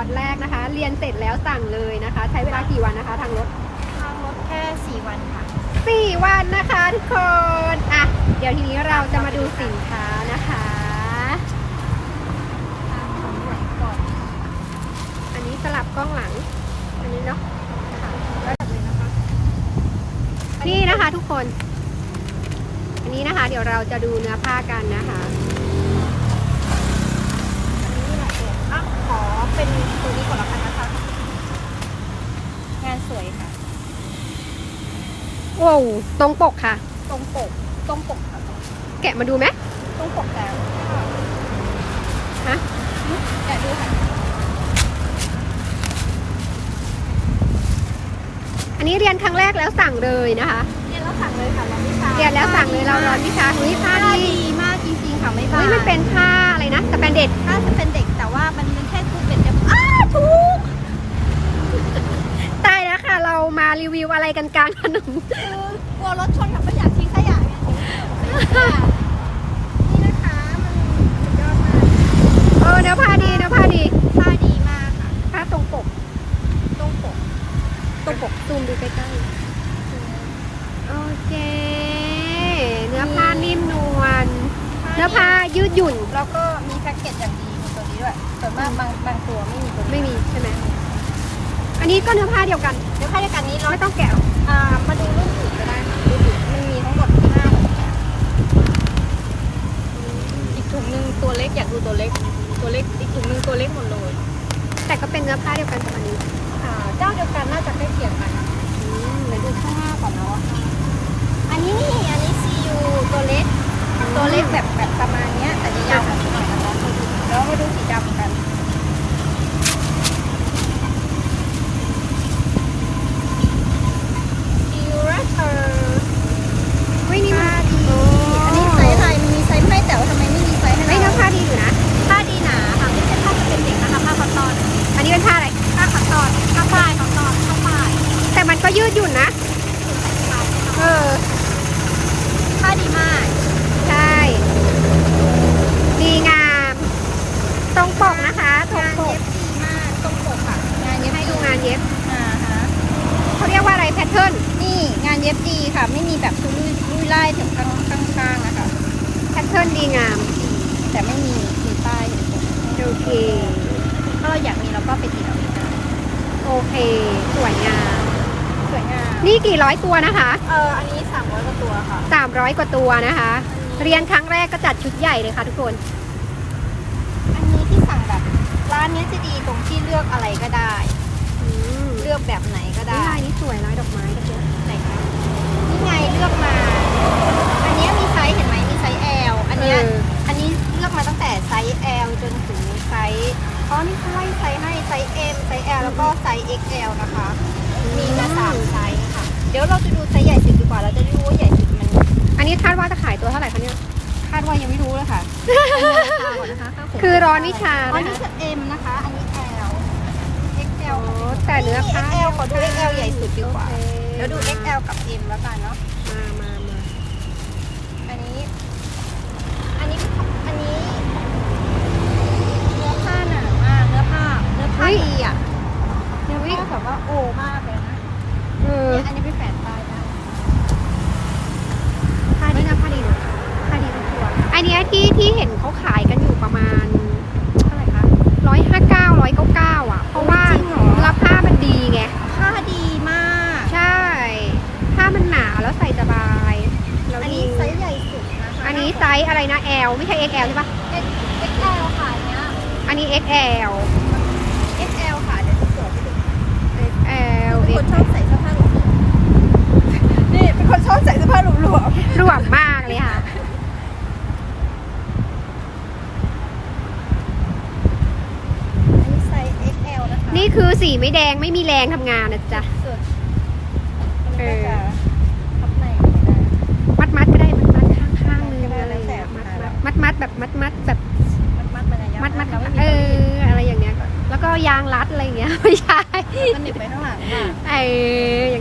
สั่งเลยนะคะ ใช้เวลากี่วันนะคะ ทางรถทางรถแค่ 4 วันค่ะสี่วันนะคะทุกคนอะเดี๋ยวทีนี้เราจะมาดูสินค้านะคะทางของหน่วยก่อนอันนี้สลับกล้องหลัง อันนี้เนาะค่ะแล้วจับเลยนะคะนี่นะคะทุกคน อันนี้นะคะ เดี๋ยวเราจะดูเนื้อผ้ากันนะคะ อันนี้มีหลายแบบอะขอเป็นตัวนี้ก่อนละกันนะคะ งานสวยค่ะ โว้วตรงปกค่ะ ตรงปก ตรงปกค่ะแกะมาดูไหมตรงปกแต่ฮะแกะดูค่ะ อันนี้เรียนครั้งแรกแล้วสั่งเลยนะคะ เรียนแล้วสั่งเลยค่ะเราไม่ช้าเรียนแล้วสั่งเลยเรารอนวิชาหุยผ้าผ้าดี รามารีวิวอะไรกันกลางถนนคือกลัวรถชนกับไม่อยากทิ้งขยะไงนี่นะคะมันสุดยอดมากเออเนื้อผ้าดีเนื้อผ้าดีผ้าดีมากค่ะผ้าตรงปก ตรงปก ตรงปกซูมดูใกล้ๆโอเค เนื้อผ้านิ่มนวลเนื้อผ้ายืดหยุ่น แล้วก็มีแพ็กเกจอย่างดีมีตัวนี้ด้วยส่วนมากบางบางตัวไม่มีตัวนี้ไม่มีใช่ไหม อันนี้ก็เนื้อผ้าเดียวกันเดี๋ยวผ้าเดียวกันนี้เราไม่ต้องแกะหรอกอ่ามาดูรุ่นอื่นก็ได้ค่ะรุ่นอื่นมันมีทั้งหมดห้าหกแบบอีกถุงหนึ่งตัวเล็กอยากดูตัวเล็ก ตัวเล็กอีกถุงหนึ่งตัวเล็กหมดเลย แต่ก็เป็นเนื้อผ้าเดียวกันกับอันนี้อ่าเจ้าเดียวกันน่าจะใกล้เคียงกันนะอืมเดี๋ยวดูข้างหน้าก่อนเนาะอันนี้นี่อันนี้ CU ตัวเล็ก ตัวเล็กแบบแบบประมาณเนี้ยแต่จะยาวกว่านี้หน่อยนะคะแล้วมาดูสีดำกัน CU Raptor เฮ้ยนี่มัน ผ้าดี อันนี้ไซส์อะไรมันมีไซส์ให้แต่ว่าทำไมไม่มีไซส์ให้ เฮ้ยเนื้อ เรา ผ้าดีอยู่นะ ผ้าดีหนาค่ะไม่ใช่ผ้าสเป็นเด็กนะคะผ้าคอตตอน อันนี้เป็นผ้าอะไร ผ้าคอตตอนผ้าฝ้ายคอตตอนผ้าฝ้าย แต่ มันก็ยืดหยุ่นนะ เออผ้าดีมาก ใช่ ดีงาม ตรงปกนะคะตรงงานปเย็กบดีมากตรงปกค่ะ งานเย็บให้ดูงานเย็บอ่าฮะเขาเรียกว่าอะไรแพทเทิร์น นี่งานเย็บดีค่ะ ไม่มีแบบลุยลุยไล่ถึงข้างข้างข้างนะคะ แพทเทิร์นดีงาม แต่ไม่มีมีป้ายอยู่ตรงโอเคถ้าเราอยากมีเราก็ไปติดเอาเองได้โอเค สวยงาม สวยงามนี่กี่ร้อยตัวนะคะ เอออันนี้สามร้อยกว่าตัวค่ะ 300 กว่าตัวนะคะ เรียนครั้งแรกก็จัดชุดใหญ่เลยค่ะทุกคน อันนี้ที่สั่งแบบ ร้านเนี้ยจะดีตรงที่เลือกอะไรก็ได้อืมเลือกแบบไหนก็นี่ได้ลายนี้สวยลายดอกไม้ตะเกียบไหนคะนี่ไงเลือกมา อันเนี้ยมีไซส์เห็นไหมมีไซส์ L อันเนี้ยเอออันนี้เลือกมาตั้งแต่ไซส์ L จนถึงไซส์อ๋อนี่เขาไล่ไซส์ให้ไซส์ M ไซส์ L แล้วก็ไซส์ XL นะคะ มีมาสามไซส์ค่ะ เดี๋ยวเราจะดูไซส์ใหญ่สุดดีกว่า เราจะได้รู้ว่าใหญ่สุดมันอันนี้คาดว่าจะขายตัวเท่าไหร่คะเนี่ย คาดว่ายังไม่รู้เลยค่ะเอาราคาก่อนนะคะข้างผมคือร้อนวิชาอ๋อนะนี่คะ คือ M นะคะ อันนี้ L XL โอ้แต่เนื้อผ้า XL ขอดู XL ใหญ่สุดดีกว่าโอเคเดี๋ยวดู XL กับ M แล้วกันเนาะ มามามาอันนี้ อันนี้ อันนี้ เนื้อผ้าหนามาก เนื้อผ้า เนื้อผ้าดีอะ เนื้อผ้าแบบว่าโอมากเลยนะ เออ เนี่ยอันนี้เป็นแฝนปลายนะ ผ้าดีนะผ้าดีนะผ้าดีทุกตัวอันเนี้ย ที่ที่เห็นเขาขายกันอยู่ประมาณเท่าไหร่คะร้อยห้าเก้าร้อยเก้าเก้าอะ เพราะว่าจริงเหรอ ราผ้ามันดีไง ผ้าดีมาก ใช่ ผ้ามันหนาแล้วใส่สบายแล้วอันดีนี้ไซส์ใหญ่สุดนะคะอันนี้ไซส์อะไรนะ L ไม่ใช่ XL ใช่ปะ XL ค่ะอันเนี้ย อันนี้ XL XL ค่ะเดี๋ยวจะสวมให้ดู XL เป็นคนชอบใส่เสื้อผ้าหลวมๆนี่เป็นคนชอบใส่เสื้อผ้าหลวม รวมมากเลยค่ะ ๆอันนี้ไซส์ XL นะคะ นี่คือ สีไม่แดงไม่มีแรงทำงานนะจ๊ะสุดเออทับในไม่ได้มัดมัดก็ได้มัดมัดข้างข้างๆนึงก็ได้อะไรอย่างเงี้ยแล้วแต่มัดมัดมัดมัดแบบมัดมัดแบบมัดมัดมันยาวมัดมัดแล้วไม่มีเอตัวรีดออะไรอย่างเงี้ยแล้วก็ยางรัดอะไรอย่างเงี้ยไม่ใช่มันหนีบไปข้างหลังค่ะเออ